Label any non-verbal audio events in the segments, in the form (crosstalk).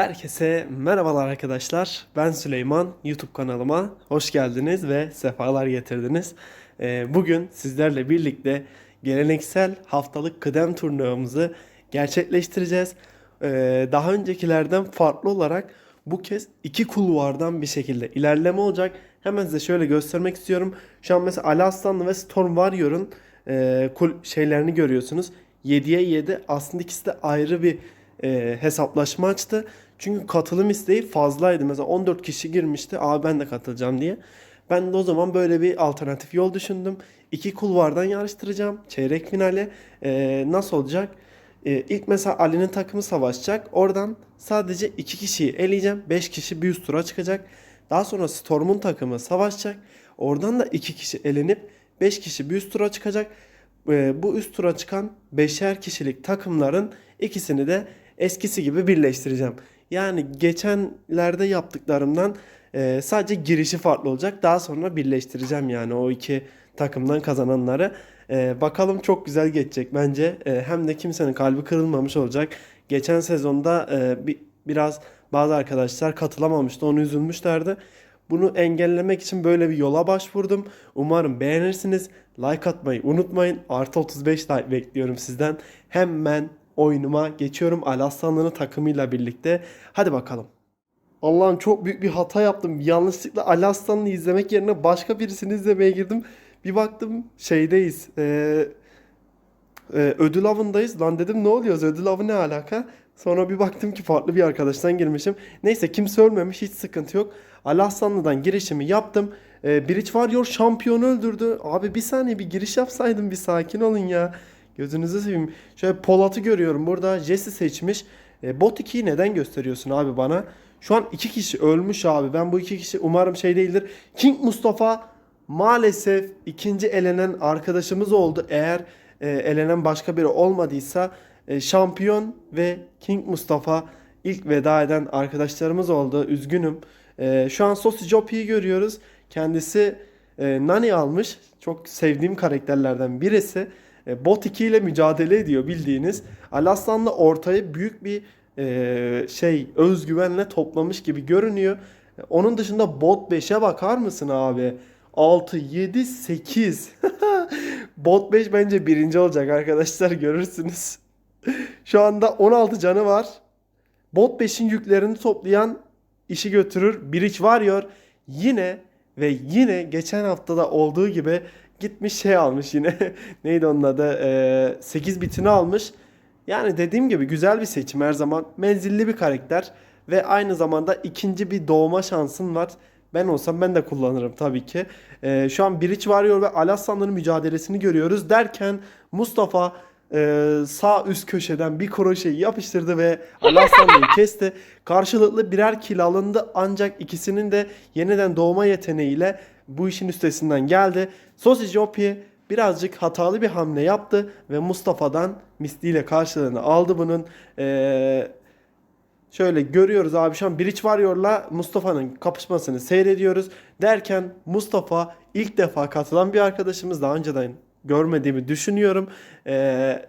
Herkese merhabalar arkadaşlar. Ben Süleyman. YouTube kanalıma hoş geldiniz ve sefalar getirdiniz. Ee, Bugün sizlerle birlikte geleneksel haftalık kıdem turnuvamızı gerçekleştireceğiz. Ee, Daha öncekilerden farklı olarak bu kez iki kulvardan bir şekilde ilerleme olacak. Hemen size şöyle göstermek istiyorum. Şu an mesela Ali ve Storm Warrior'ın e, şeylerini görüyorsunuz. 7'ye 7 aslında ikisi de ayrı bir e, hesaplaşma açtı. Çünkü katılım isteği fazlaydı. Mesela 14 kişi girmişti. Abi ben de katılacağım diye. Ben de o zaman böyle bir alternatif yol düşündüm. İki kulvardan yarıştıracağım. Çeyrek finale. E, nasıl olacak? E, ilk mesela Ali'nin takımı savaşacak. Oradan sadece iki kişiyi eleyeceğim. 5 kişi bir üst tura çıkacak. Daha sonra Storm'un takımı savaşacak. Oradan da iki kişi elenip 5 kişi bir üst tura çıkacak. E, bu üst tura çıkan beşer kişilik takımların ikisini de eskisi gibi birleştireceğim. Yani geçenlerde yaptıklarımdan e, sadece girişi farklı olacak. Daha sonra birleştireceğim yani o iki takımdan kazananları. E, bakalım çok güzel geçecek bence. E, hem de kimsenin kalbi kırılmamış olacak. Geçen sezonda e, bir, biraz bazı arkadaşlar katılamamıştı. Onu üzülmüşlerdi. Bunu engellemek için böyle bir yola başvurdum. Umarım beğenirsiniz. Like atmayı unutmayın. Artı 35 like bekliyorum sizden. Hemen oyunuma geçiyorum. Ali takımıyla birlikte. Hadi bakalım. Allah'ım çok büyük bir hata yaptım. Yanlışlıkla Ali izlemek yerine başka birisini izlemeye girdim. Bir baktım şeydeyiz. Ee, e, ödül avındayız. Lan dedim ne oluyoruz? Ödül avı ne alaka? Sonra bir baktım ki farklı bir arkadaştan girmişim. Neyse kimse ölmemiş. Hiç sıkıntı yok. Ali girişimi yaptım. Ee, Bridge Warrior şampiyonu öldürdü. Abi bir saniye bir giriş yapsaydım bir sakin olun ya. Gözünüzü seveyim. Şöyle Polat'ı görüyorum. Burada Jesse seçmiş. E, bot 2'yi neden gösteriyorsun abi bana? Şu an iki kişi ölmüş abi. Ben bu iki kişi umarım şey değildir. King Mustafa maalesef ikinci elenen arkadaşımız oldu. Eğer e, elenen başka biri olmadıysa e, şampiyon ve King Mustafa ilk veda eden arkadaşlarımız oldu. Üzgünüm. E, şu an Sosi Jopi'yi görüyoruz. Kendisi e, Nani almış. Çok sevdiğim karakterlerden birisi. E, bot 2 ile mücadele ediyor bildiğiniz. Alaslan'la ortayı büyük bir e, şey özgüvenle toplamış gibi görünüyor. E, Onun dışında bot 5'e bakar mısın abi? 6, 7, 8. bot 5 bence birinci olacak arkadaşlar görürsünüz. (laughs) Şu anda 16 canı var. Bot 5'in yüklerini toplayan işi götürür. Bridge Warrior yine ve yine geçen haftada olduğu gibi gitmiş şey almış yine. (laughs) Neydi onun adı? Ee, 8 bitini almış. Yani dediğim gibi güzel bir seçim her zaman. Menzilli bir karakter ve aynı zamanda ikinci bir doğma şansın var. Ben olsam ben de kullanırım tabii ki. Ee, şu an Bridge Warrior ve Alaslanların mücadelesini görüyoruz derken Mustafa e, sağ üst köşeden bir kroşeyi yapıştırdı ve (laughs) Alaslanlı'yı kesti. Karşılıklı birer kill alındı ancak ikisinin de yeniden doğma yeteneğiyle bu işin üstesinden geldi. Jopi birazcık hatalı bir hamle yaptı ve Mustafa'dan misliyle karşılığını aldı bunun. Ee, Şöyle görüyoruz abi şu an Bridge Warrior'la Mustafa'nın kapışmasını seyrediyoruz. Derken Mustafa ilk defa katılan bir arkadaşımız daha önceden görmediğimi düşünüyorum. Ee,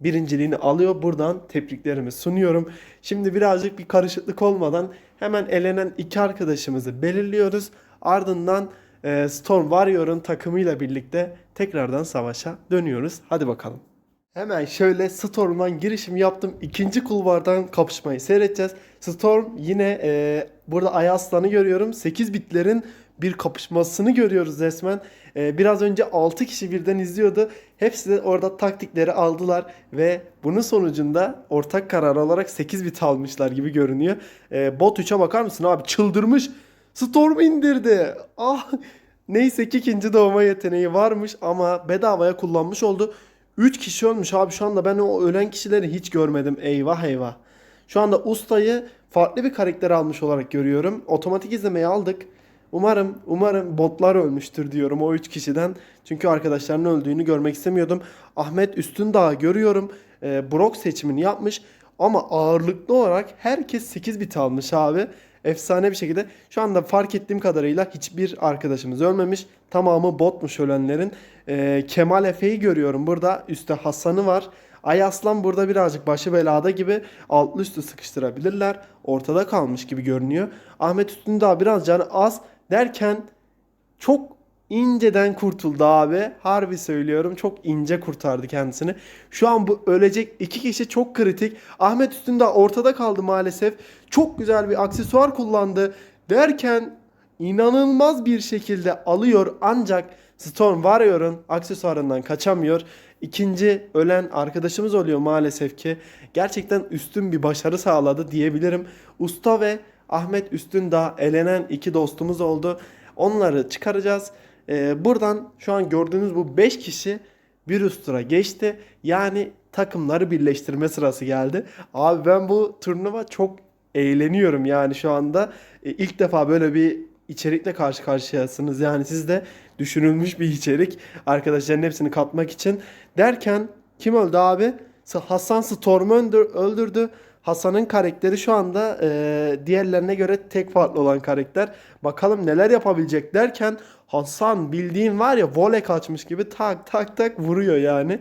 birinciliğini alıyor. Buradan tebriklerimi sunuyorum. Şimdi birazcık bir karışıklık olmadan hemen elenen iki arkadaşımızı belirliyoruz. Ardından Storm Warrior'ın takımıyla birlikte tekrardan savaşa dönüyoruz. Hadi bakalım. Hemen şöyle Storm'dan girişim yaptım. İkinci kulvardan kapışmayı seyredeceğiz. Storm yine e, burada Ay Aslan'ı görüyorum. 8 bitlerin bir kapışmasını görüyoruz resmen. E, biraz önce 6 kişi birden izliyordu. Hepsi de orada taktikleri aldılar ve bunun sonucunda ortak karar olarak 8 bit almışlar gibi görünüyor. E, bot 3'e bakar mısın abi? Çıldırmış. Storm indirdi. Ah Neyse ki ikinci doğma yeteneği varmış ama bedavaya kullanmış oldu. 3 kişi ölmüş abi şu anda ben o ölen kişileri hiç görmedim. Eyvah eyvah. Şu anda ustayı farklı bir karakter almış olarak görüyorum. Otomatik izlemeyi aldık. Umarım umarım botlar ölmüştür diyorum o 3 kişiden. Çünkü arkadaşlarının öldüğünü görmek istemiyordum. Ahmet Üstündağ görüyorum. Ee, Brock seçimini yapmış. Ama ağırlıklı olarak herkes 8 bit almış abi. Efsane bir şekilde. Şu anda fark ettiğim kadarıyla hiçbir arkadaşımız ölmemiş. Tamamı botmuş ölenlerin. Ee, Kemal Efe'yi görüyorum. Burada üstte Hasan'ı var. Ay Aslan burada birazcık başı belada gibi altlı üstü sıkıştırabilirler. Ortada kalmış gibi görünüyor. Ahmet Üstündağ biraz canı az derken çok inceden kurtuldu abi. Harbi söylüyorum çok ince kurtardı kendisini. Şu an bu ölecek iki kişi çok kritik. Ahmet Üstündağ ortada kaldı maalesef. Çok güzel bir aksesuar kullandı. Derken inanılmaz bir şekilde alıyor ancak Storm Warrior'ın aksesuarından kaçamıyor. İkinci ölen arkadaşımız oluyor maalesef ki. Gerçekten üstün bir başarı sağladı diyebilirim. Usta ve Ahmet Üstündağ elenen iki dostumuz oldu. Onları çıkaracağız. Ee, buradan şu an gördüğünüz bu 5 kişi bir üst tura geçti. Yani takımları birleştirme sırası geldi. Abi ben bu turnuva çok eğleniyorum yani şu anda. E, ilk defa böyle bir içerikle karşı karşıyasınız. Yani siz de düşünülmüş bir içerik. Arkadaşların hepsini katmak için. Derken kim öldü abi? Hasan Storm'u öldür- öldürdü. Hasan'ın karakteri şu anda e, diğerlerine göre tek farklı olan karakter. Bakalım neler yapabilecek derken Hasan bildiğin var ya voley kaçmış gibi tak tak tak vuruyor yani.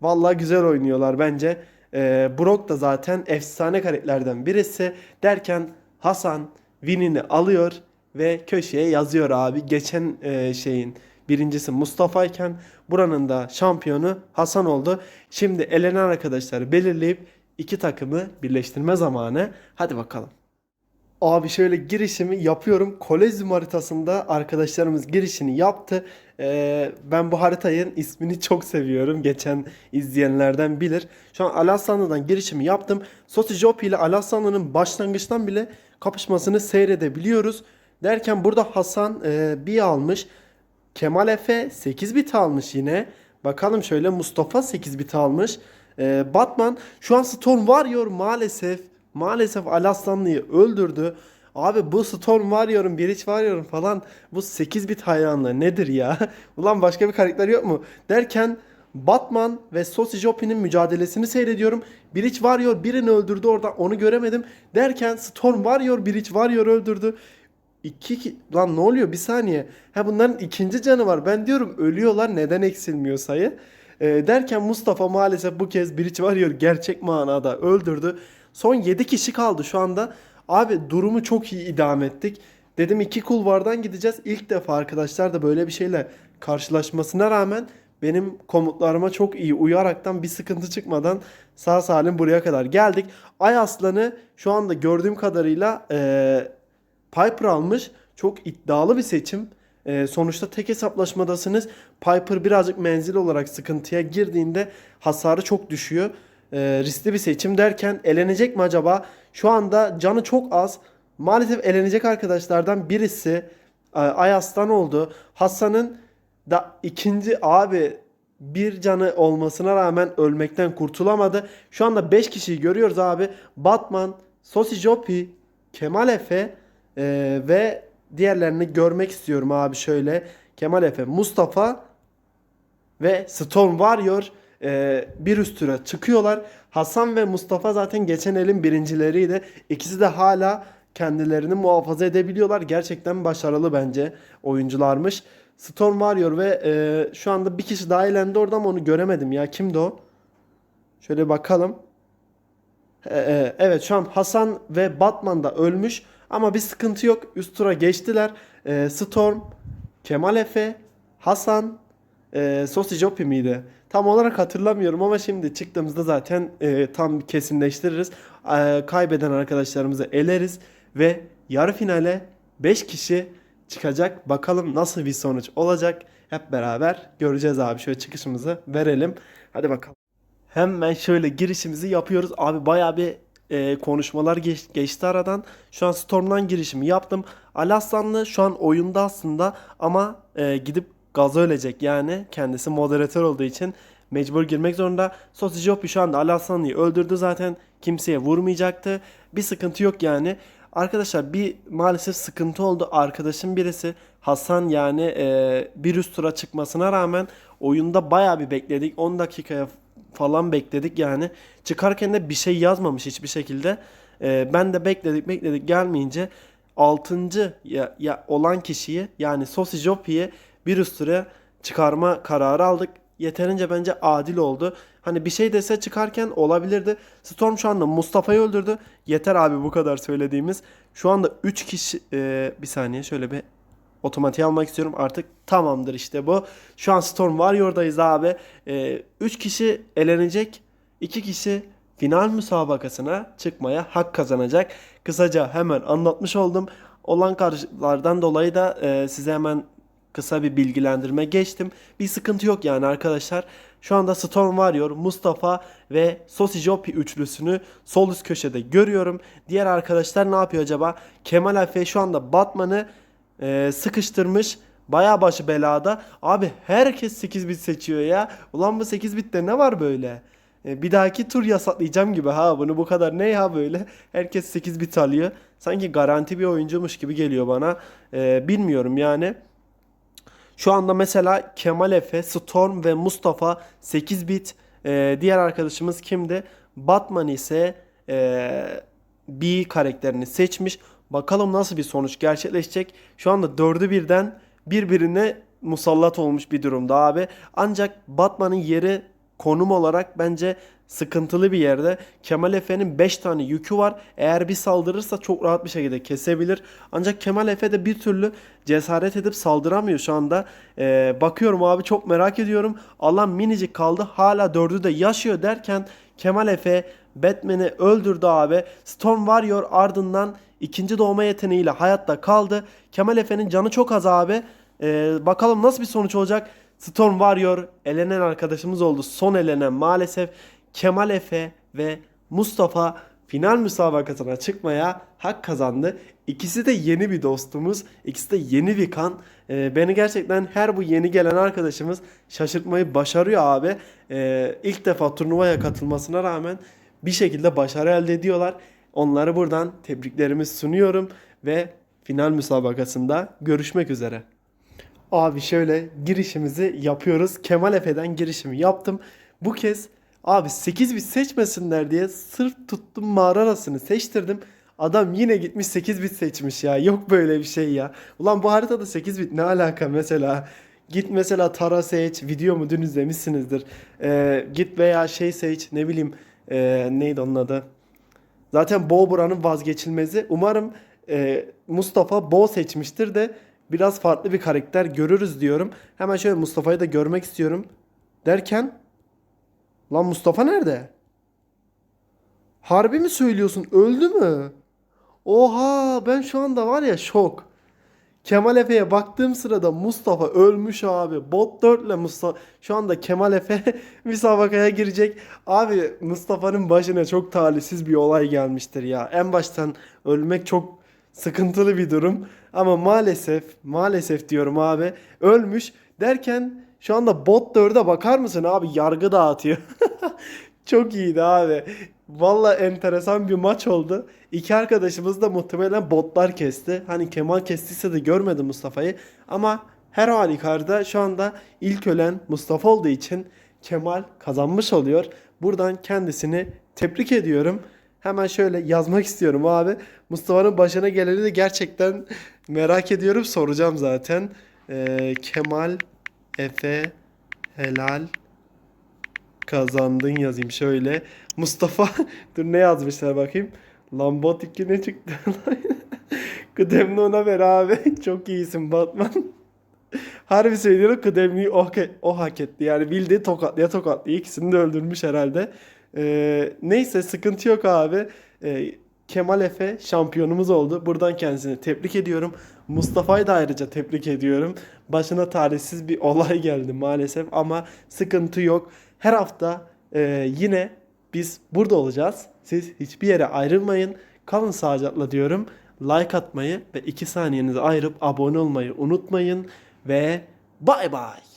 Vallahi güzel oynuyorlar bence. E, Brock da zaten efsane karakterlerden birisi. Derken Hasan winini alıyor ve köşeye yazıyor abi. Geçen e, şeyin birincisi Mustafa iken buranın da şampiyonu Hasan oldu. Şimdi elenen arkadaşları belirleyip iki takımı birleştirme zamanı. Hadi bakalım. Abi şöyle girişimi yapıyorum. Kolezyum haritasında arkadaşlarımız girişini yaptı. Ee, ben bu haritanın ismini çok seviyorum. Geçen izleyenlerden bilir. Şu an Alassanlı'dan girişimi yaptım. Sosi Jopi ile Alassanlı'nın başlangıçtan bile kapışmasını seyredebiliyoruz. Derken burada Hasan e, bir almış. Kemal Efe 8 bit almış yine. Bakalım şöyle Mustafa 8 bit almış. Ee, Batman şu an Storm Warrior maalesef maalesef Alaslanlı'yı öldürdü. Abi bu Storm Warrior'un, Breach Warrior'un falan bu 8 bit hayranlığı nedir ya? (laughs) Ulan başka bir karakter yok mu? Derken Batman ve Sosi Jopi'nin mücadelesini seyrediyorum. Breach Warrior birini öldürdü orada onu göremedim. Derken Storm Warrior Breach Warrior öldürdü. İki ki- lan ne oluyor bir saniye. Ha bunların ikinci canı var. Ben diyorum ölüyorlar neden eksilmiyor sayı. Ee, derken Mustafa maalesef bu kez Breach Warrior gerçek manada öldürdü. Son 7 kişi kaldı şu anda. Abi durumu çok iyi idame ettik. Dedim iki kulvardan gideceğiz. İlk defa arkadaşlar da böyle bir şeyle karşılaşmasına rağmen benim komutlarıma çok iyi uyaraktan bir sıkıntı çıkmadan sağ salim buraya kadar geldik. Ay Aslanı şu anda gördüğüm kadarıyla eee Piper almış. Çok iddialı bir seçim. Ee, sonuçta tek hesaplaşmadasınız. Piper birazcık menzil olarak sıkıntıya girdiğinde hasarı çok düşüyor. Ee, riskli bir seçim derken elenecek mi acaba? Şu anda canı çok az. Maalesef elenecek arkadaşlardan birisi e, Ayas'tan oldu. Hasan'ın da ikinci abi bir canı olmasına rağmen ölmekten kurtulamadı. Şu anda 5 kişiyi görüyoruz abi. Batman, Sosi Jopi, Kemal Efe ee, ve diğerlerini görmek istiyorum abi şöyle. Kemal Efe, Mustafa ve Storm Warrior e, bir üst tura çıkıyorlar. Hasan ve Mustafa zaten geçen elin birincileriydi. İkisi de hala kendilerini muhafaza edebiliyorlar. Gerçekten başarılı bence oyuncularmış. Storm Warrior ve e, şu anda bir kişi daha elendi orada ama onu göremedim ya. Kimdi o? Şöyle bakalım. E, e, evet şu an Hasan ve Batman da ölmüş. Ama bir sıkıntı yok. Üst tura geçtiler. E, Storm, Kemal Efe, Hasan, e, Sosi Jopi miydi? Tam olarak hatırlamıyorum ama şimdi çıktığımızda zaten e, tam kesinleştiririz. E, kaybeden arkadaşlarımızı eleriz ve yarı finale 5 kişi çıkacak. Bakalım nasıl bir sonuç olacak. Hep beraber göreceğiz abi. Şöyle çıkışımızı verelim. Hadi bakalım. Hemen şöyle girişimizi yapıyoruz. Abi bayağı bir e, konuşmalar geç- geçti aradan. Şu an Storm'dan girişimi yaptım. Alaslanlı şu an oyunda aslında ama e, gidip gaza ölecek yani. Kendisi moderatör olduğu için mecbur girmek zorunda. Sosi Jopi şu anda Alaslanlı'yı öldürdü zaten. Kimseye vurmayacaktı. Bir sıkıntı yok yani. Arkadaşlar bir maalesef sıkıntı oldu. Arkadaşım birisi Hasan yani e, bir üst tura çıkmasına rağmen oyunda bayağı bir bekledik. 10 dakikaya falan bekledik yani. Çıkarken de bir şey yazmamış hiçbir şekilde. E, ben de bekledik bekledik gelmeyince 6. Ya, ya olan kişiyi yani Sosi Jopi'yi bir üst tura çıkarma kararı aldık. Yeterince bence adil oldu. Hani bir şey dese çıkarken olabilirdi. Storm şu anda Mustafa'yı öldürdü. Yeter abi bu kadar söylediğimiz. Şu anda 3 kişi e, bir saniye şöyle bir otomatiğe almak istiyorum. Artık tamamdır işte bu. Şu an Storm Warrior'dayız abi. 3 kişi elenecek. 2 kişi final müsabakasına çıkmaya hak kazanacak. Kısaca hemen anlatmış oldum. Olan karşılardan dolayı da e, size hemen kısa bir bilgilendirme geçtim. Bir sıkıntı yok yani arkadaşlar. Şu anda Storm Warrior, Mustafa ve Sosi üçlüsünü sol üst köşede görüyorum. Diğer arkadaşlar ne yapıyor acaba? Kemal Efe şu anda Batman'ı e, sıkıştırmış. Baya başı belada. Abi herkes 8 bit seçiyor ya. Ulan bu 8 bitte ne var böyle? E, bir dahaki tur yasaklayacağım gibi ha bunu bu kadar ne ya böyle? Herkes 8 bit alıyor. Sanki garanti bir oyuncumuş gibi geliyor bana. E, bilmiyorum yani. Şu anda mesela Kemal Efe, Storm ve Mustafa 8 bit. E, diğer arkadaşımız kimdi? Batman ise e, B karakterini seçmiş. Bakalım nasıl bir sonuç gerçekleşecek. Şu anda dördü birden birbirine musallat olmuş bir durumda abi. Ancak Batman'ın yeri konum olarak bence sıkıntılı bir yerde. Kemal Efe'nin 5 tane yükü var. Eğer bir saldırırsa çok rahat bir şekilde kesebilir. Ancak Kemal Efe de bir türlü cesaret edip saldıramıyor şu anda. Ee, bakıyorum abi çok merak ediyorum. Alan minicik kaldı. Hala dördü de yaşıyor derken Kemal Efe Batman'i öldürdü abi. Storm Warrior ardından ikinci doğma yeteneğiyle hayatta kaldı. Kemal Efe'nin canı çok az abi. Ee, bakalım nasıl bir sonuç olacak. Storm Warrior elenen arkadaşımız oldu. Son elenen maalesef Kemal Efe ve Mustafa final müsabakasına çıkmaya hak kazandı. İkisi de yeni bir dostumuz. İkisi de yeni bir kan. Ee, beni gerçekten her bu yeni gelen arkadaşımız şaşırtmayı başarıyor abi. Ee, ilk defa turnuvaya katılmasına rağmen bir şekilde başarı elde ediyorlar. Onları buradan tebriklerimi sunuyorum ve final müsabakasında görüşmek üzere. Abi şöyle girişimizi yapıyoruz. Kemal Efe'den girişimi yaptım. Bu kez abi 8 bit seçmesinler diye sırf tuttum mağara arasını seçtirdim. Adam yine gitmiş 8 bit seçmiş ya. Yok böyle bir şey ya. Ulan bu haritada 8 bit ne alaka mesela? Git mesela Tara seç. Video mu dün izlemişsinizdir. Ee, git veya şey seç. Ne bileyim. ee, neydi onun adı? Zaten Bo buranın vazgeçilmezi. Umarım e, Mustafa Bo seçmiştir de biraz farklı bir karakter görürüz diyorum. Hemen şöyle Mustafa'yı da görmek istiyorum. Derken lan Mustafa nerede? Harbi mi söylüyorsun? Öldü mü? Oha ben şu anda var ya şok. Kemal Efe'ye baktığım sırada Mustafa ölmüş abi. Bot 4 ile Mustafa şu anda Kemal Efe (laughs) müsabakaya girecek. Abi Mustafa'nın başına çok talihsiz bir olay gelmiştir ya. En baştan ölmek çok sıkıntılı bir durum. Ama maalesef maalesef diyorum abi ölmüş derken şu anda bot 4'e bakar mısın abi yargı dağıtıyor. (laughs) Çok iyiydi abi. Valla enteresan bir maç oldu. İki arkadaşımız da muhtemelen botlar kesti. Hani Kemal kestiyse de görmedim Mustafa'yı. Ama her halükarda şu anda ilk ölen Mustafa olduğu için Kemal kazanmış oluyor. Buradan kendisini tebrik ediyorum. Hemen şöyle yazmak istiyorum abi. Mustafa'nın başına geleni de gerçekten merak ediyorum. Soracağım zaten. Ee, Kemal Efe Helal kazandın yazayım şöyle. Mustafa (laughs) dur ne yazmışlar bakayım. Lambot 2 ne çıktı? (laughs) Kıdemli ona ver abi. (laughs) Çok iyisin Batman. Harbi söylüyorum kıdemliyi o, o hak etti. Yani bildiği tokatlıya tokatlıya ikisini de öldürmüş herhalde. Ee, neyse sıkıntı yok abi. Ee, Kemal Efe şampiyonumuz oldu. Buradan kendisini tebrik ediyorum. Mustafa'yı da ayrıca tebrik ediyorum. Başına talihsiz bir olay geldi maalesef ama sıkıntı yok. Her hafta e, yine biz burada olacağız. Siz hiçbir yere ayrılmayın. Kalın sağlıcakla diyorum. Like atmayı ve 2 saniyenizi ayırıp abone olmayı unutmayın. Ve bay bay.